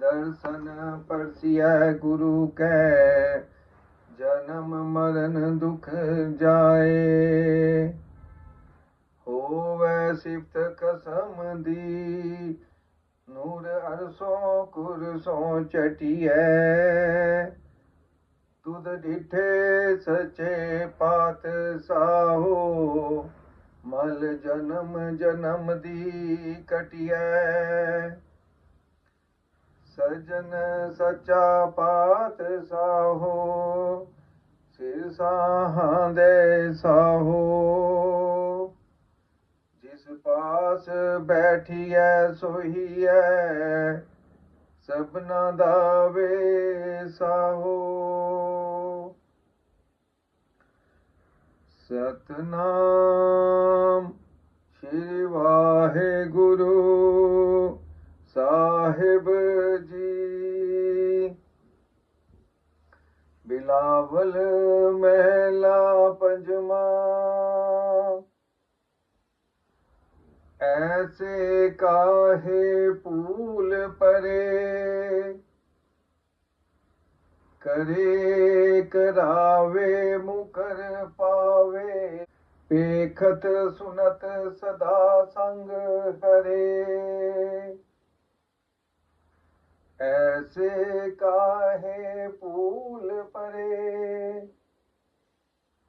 ਦਰਸ਼ਨ ਪਰਸਿਐ ਗੁਰੂ ਕੈ, ਜਨਮ ਮਰਨ ਦੁਖ ਜਾਏ। ਹੋਵੇ ਸਿਫਤ ਕਸਮ ਦੀ, ਨੂਰ ਅਰਸੋਂ ਕੁਰਸੋਂ ਚਟਿਐ। ਤੁਧ ਡਿਠੇ ਸਚੇ ਪਾਤ ਸਾਹੋ, ਮਲ ਜਨਮ ਜਨਮ ਦੀ ਕਟਿਐ। ਸਜਨ ਸੱਚਾ ਪਾਤ ਸਾਹੋ, ਸਿਰ ਸਾਹਾਂ ਦੇ ਸਾਹੋ। ਜਿਸ ਪਾਸ ਬੈਠੀਐ, ਸੋਹੀਐ, ਸਭਨਾ ਦਾ ਵੇ ਸਾਹੋ। ਸਤਨਾਮ चावल महला पंजमा। ऐसे काहे फूल परे? करे करावे मुकर पावे। पेखत सुनत सदा संग हरे। ਐਸੇ ਕਾਹੇ ਪੂਲ ਪਰੇ?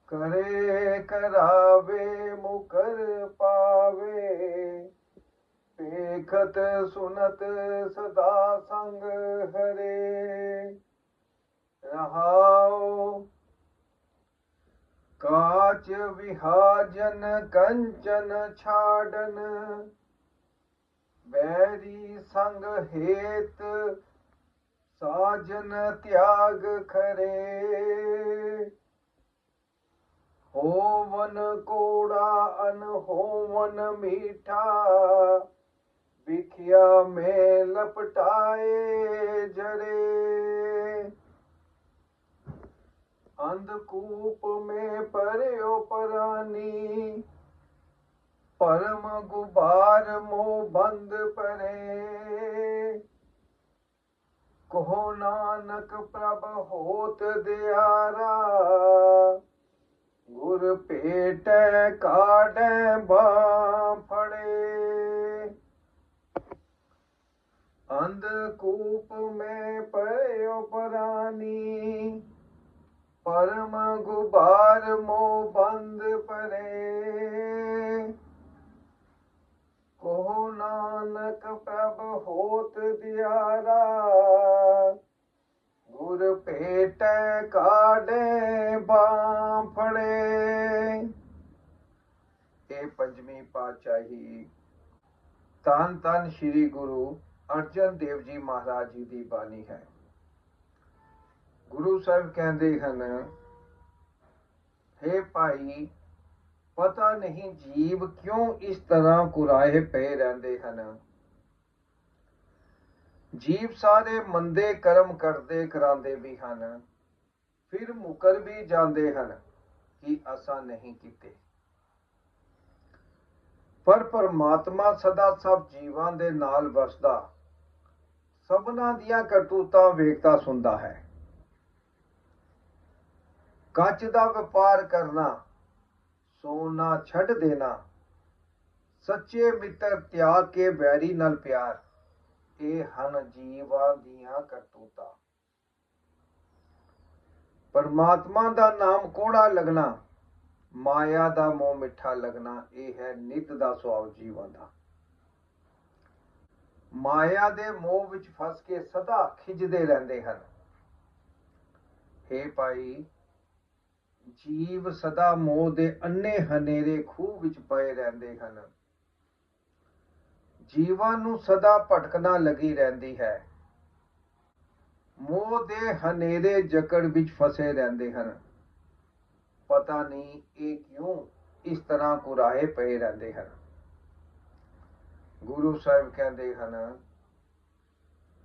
ਕਰੇ ਕਰਾਵੇ ਮੁਕਰ ਪਾਵੇ? ਪੇਖਤ ਸੁਨਤ ਸਦਾ ਸੰਗ ਹਰੇ। ਰਹਾਉ ਕਾਚ ਵਿਹਾਜਨ ਕੰਚਨ ਛਾੜਨ। ਬੈਰੀ ਸੰਗ ਹੇਤ ਸਾਜਨ ਤਿਆਗ ਖਰੇ। ਹੋਵਨ ਕੋੜਾ ਅਨ ਹੋਵਨ ਮੀਠਾ, ਵਿਖਿਆ ਮੇ ਲਪਟਾਏ ਜਰੇ। ਅੰਧਕੂਪ ਮੇ ਪਰਿਓ ਪਰਾਨੀ ਪਰਮ ਗੁਬਾਰ ਮੋ ਬੰਦ ਪਰੇ। ਕਹੋ ਨਾਨਕ ਪ੍ਰਭ ਹੋਤ ਦਿਆਰਾ, ਗੁਰ ਭੇਟੈ ਕਾਢੈ ਬਾਹ ਫੜੇ ਅੰਧ ਕੂਪ ਮੈਂ ਪਰਿਓ ਪਰਾਨੀ, ਪਰਮ ਗੁਬਾਰ ਮੋ ਬੰਦ ਪਰੇ ਕਹੋ ਨਾਨਕ ਪ੍ਰਭ ਹੋਤ ਦਿਆਰਾ ਗੁਰ ਭੇਟੈ ਕਾਢੇ ਬਾਹ ਇਹ ਪੰਜਵੀਂ ਪਾਤਸ਼ਾਹੀ ਤਨ ਤਨ ਸ੍ਰੀ ਗੁਰੂ ਅਰਜਨ ਦੇਵ ਜੀ ਮਹਾਰਾਜ ਜੀ ਦੀ ਬਾਣੀ ਹੈ। ਗੁਰੂ ਸਾਹਿਬ ਕਹਿੰਦੇ ਹਨ हे ਭਾਈ, ਪਤਾ ਨਹੀਂ ਜੀਵ ਕਿਉਂ ਇਸ ਤਰ੍ਹਾਂ ਕੁਰਾਏ ਪਏ ਰਹਿੰਦੇ ਹਨ? ਜੀਵ ਸਾਰੇ ਮੰਦੇ ਕਰਮ ਕਰਦੇ ਕਰਾਂਦੇ ਵੀ ਹਨ, ਫਿਰ ਮੁਕਰ ਵੀ ਜਾਂਦੇ ਹਨ ਕਿ ਅਸਾਂ ਨਹੀਂ ਕੀਤੇ। ਪਰ ਪਰਮਾਤਮਾ ਸਦਾ ਸਭ ਜੀਵਾਂ ਦੇ ਨਾਲ ਵਸਦਾ, ਸਭਨਾਂ ਦੀਆਂ ਕਰਤੂਤਾਂ ਵੇਖਦਾ ਸੁਣਦਾ ਹੈ। ਕੱਚ ਦਾ ਵਪਾਰ ਕਰਨਾ, ਸੋਨਾ ਛੱਡ ਦੇਣਾ, ਸੱਚੇ ਮਿੱਤਰ ਤਿਆਗ ਕੇ ਵੈਰੀ ਨਾਲ ਪਿਆਰ। ਇਹ ਹਨ ਜੀਵਾਂ ਦੀਆਂ ਕਰਤੂਤਾਂ। ਪਰਮਾਤਮਾ ਦਾ ਨਾਮ ਕੋੜਾ ਲੱਗਣਾ, ਮਾਇਆ ਦਾ ਮੋਹ ਮਿੱਠਾ ਲੱਗਣਾ, ਇਹ ਹੈ ਨਿਤ ਦਾ ਸੁਭਾਅ ਜੀਵਾਂ ਦਾ। ਮਾਇਆ ਦੇ ਮੋਹ ਵਿੱਚ ਫਸ ਕੇ ਸਦਾ ਖਿੱਚਦੇ ਰਹਿੰਦੇ ਹਨ। हे ਭਾਈ, ਜੀਵ ਸਦਾ ਮੋਹ ਦੇ ਅੰਨੇ ਹਨੇਰੇ ਖੂਹ ਵਿੱਚ ਪਏ ਰਹਿੰਦੇ ਹਨ। ਜੀਵਨ ਨੂੰ ਸਦਾ ਭਟਕਣਾ ਲੱਗੀ ਰਹਿੰਦੀ ਹੈ। ਮੋਹ ਦੇ ਹਨੇਰੇ ਜਕੜ ਵਿੱਚ ਫਸੇ ਰਹਿੰਦੇ ਹਨ। ਪਤਾ ਨਹੀਂ ਇਹ ਕਿਉਂ ਇਸ ਤਰ੍ਹਾਂ ਕੁਰਾਹੇ ਪਏ ਰਹਿੰਦੇ ਹਨ। ਗੁਰੂ ਸਾਹਿਬ ਕਹਿੰਦੇ ਹਨ,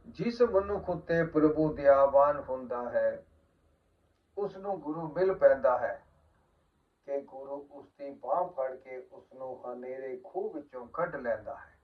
ਜਿਸ ਮਨੁੱਖ ਉੱਤੇ ਪ੍ਰਭੂ ਦਿਆਵਾਨ ਹੁੰਦਾ ਹੈ ਉਸ ਨੂੰ ਗੁਰੂ ਮਿਲ ਪੈਂਦਾ ਹੈ ਕਿ ਗੁਰੂ ਉਸ ਦੀ ਬਾਹ ਫੜ ਕੇ ਉਸ ਨੂੰ ਹਨੇਰੇ ਖੂਹ ਵਿੱਚੋਂ ਕੱਢ ਲੈਂਦਾ ਹੈ।